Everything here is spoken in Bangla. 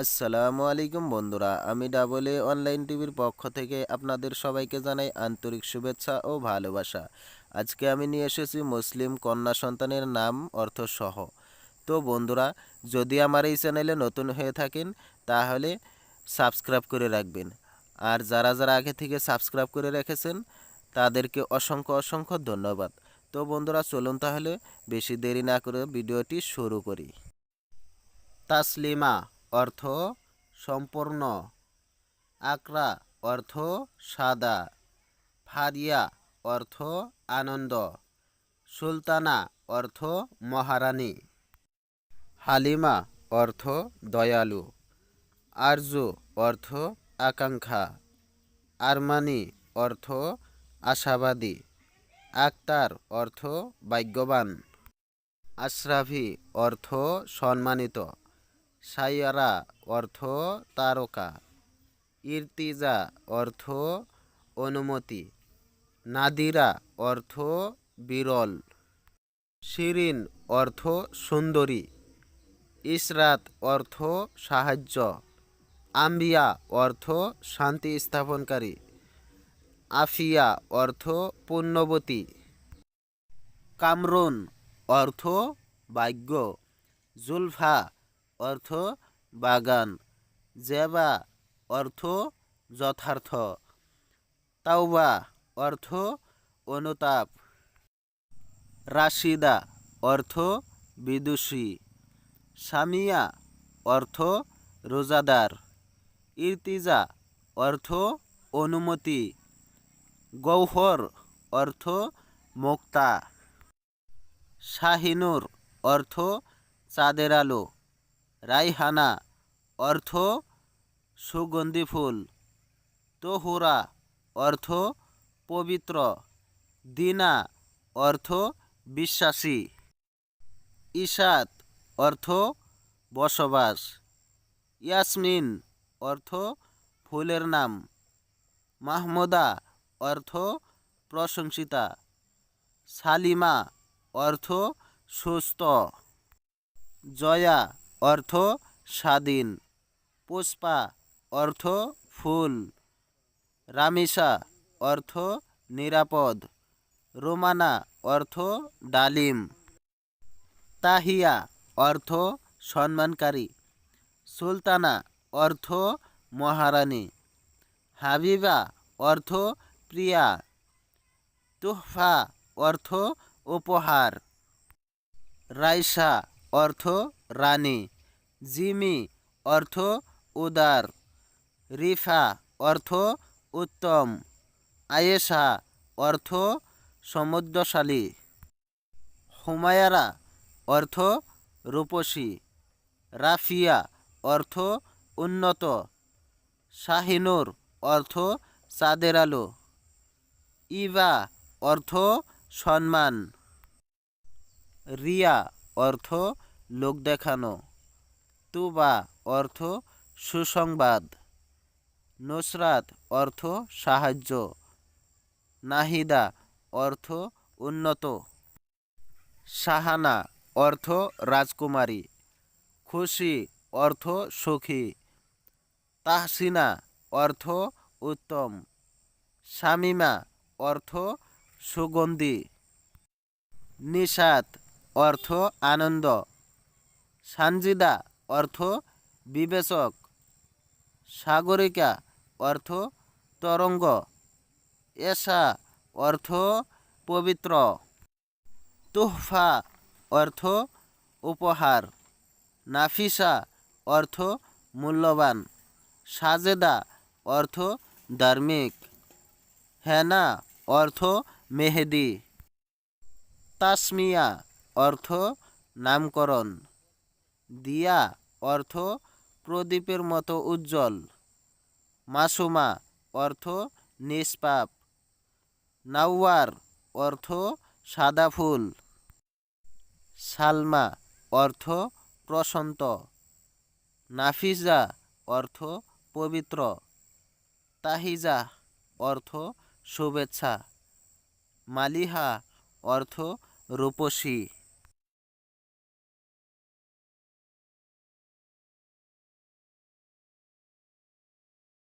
আসসালামু আলাইকুম বন্ধুরা, আমি ডাবল এ অনলাইন টিভির পক্ষ থেকে আপনাদের সবাইকে জানাই আন্তরিক শুভেচ্ছা ও ভালোবাসা। আজকে আমি নিয়ে এসেছি মুসলিম কন্যা সন্তানের নাম অর্থসহ। তো বন্ধুরা, যদি আমার এই চ্যানেলে নতুন হয়ে থাকেন, তাহলে সাবস্ক্রাইব করে রাখবেন। আর যারা যারা আগে থেকে সাবস্ক্রাইব করে রেখেছেন, তাদেরকে অসংখ্য অসংখ্য ধন্যবাদ। তো বন্ধুরা, চলুন তাহলে বেশি দেরি না করে ভিডিওটি শুরু করি। তাসলিমা অর্থ সম্পূর্ণ। আকরা অর্থ সাদা। ফারিয়া অর্থ আনন্দ। সুলতানা অর্থ মহারানী। হালিমা অর্থ দয়ালু। আরজু অর্থ আকাঙ্ক্ষা। আরমানি অর্থ আশাবাদী। আক্তার অর্থ ভাগ্যবান। আশরাফি অর্থ সম্মানিত। সাইয়ারা অর্থ তারকা। ইরতিজা অর্থ অনুমতি। নাদিরা অর্থ বিরল। শিরিন অর্থ সুন্দরী। ইসরাত অর্থ সাহায্য। আম্বিয়া অর্থ শান্তি স্থাপনকারী। আফিয়া অর্থ পুণ্যবতী। কামরুন অর্থ ভাগ্য। জুলফা অর্থ বাগান, জেবা অর্থ যথার্থ, তাওবা অর্থ অনুতাপ, রাশিদা অর্থ বিদুষী, সামিয়া অর্থ রোজাদার, ইরতিজা অর্থ অনুমতি গৌহর অর্থ মুক্তা, শাহিনুর অর্থ চাঁদের আলো। রাইহানা, অর্থ সুগন্ধি ফুল। তোহুরা, অর্থ পবিত্র। দিনা, অর্থ বিশ্বাসী। ইশাত অর্থ বসবাস। ইয়াসমিন, অর্থ ফুলের নাম। মাহমুদা, অর্থ প্রশংসিতা। সালিমা, অর্থ সুস্থ। জয়া অর্থ স্বাধীন। পুষ্পা, অর্থ ফুল। রামিসা অর্থ নিরাপদ। রোমানা, অর্থ ডালিম। তাহিয়া, অর্থ সম্মানকারী। সুলতানা, অর্থ মহারানী। হাবিবা, অর্থ প্রিয়া। তুহফা, অর্থ উপহার। রাইসা, অর্থ রানী। জিমি, অর্থ উদার। রিফা, অর্থ উত্তম। আয়েশা, অর্থ সমুদ্রশালী। হুমায়ারা, অর্থ রূপসী। রাফিয়া, অর্থ উন্নত। শাহিনুর, অর্থ চাঁদের আলো। ইবা অর্থ সম্মান। রিয়া, অর্থ লোক দেখানো। তুবা অর্থ সুসংবাদ। নুসরাত অর্থ সাহায্য। নাহিদা অর্থ উন্নত। সাহানা অর্থ রাজকুমারী। খুশি অর্থ সুখী। তাহসিনা অর্থ উত্তম। শামিমা অর্থ সুগন্ধি। নিষাদ অর্থ আনন্দ। সানজিদা অর্থ বিবেচক। সাগরিকা অর্থ তরঙ্গ। এশা অর্থ পবিত্র। তুহফা অর্থ উপহার। নাফিসা অর্থ মূল্যবান। সাজেদা অর্থ ধার্মিক। হেনা অর্থ মেহেদি। তাসমিয়া অর্থ নামকরণ। দিয়া অর্থ প্রদীপের মতো উজ্জ্বল। মাসুমা, অর্থ নিষ্পাপ। নাওয়ার, অর্থ সাদা ফুল। সালমা, অর্থ প্রশান্ত। নাফিজা, অর্থ পবিত্র। তাহিজা, অর্থ শুভেচ্ছা। মালিহা, অর্থ রূপসী।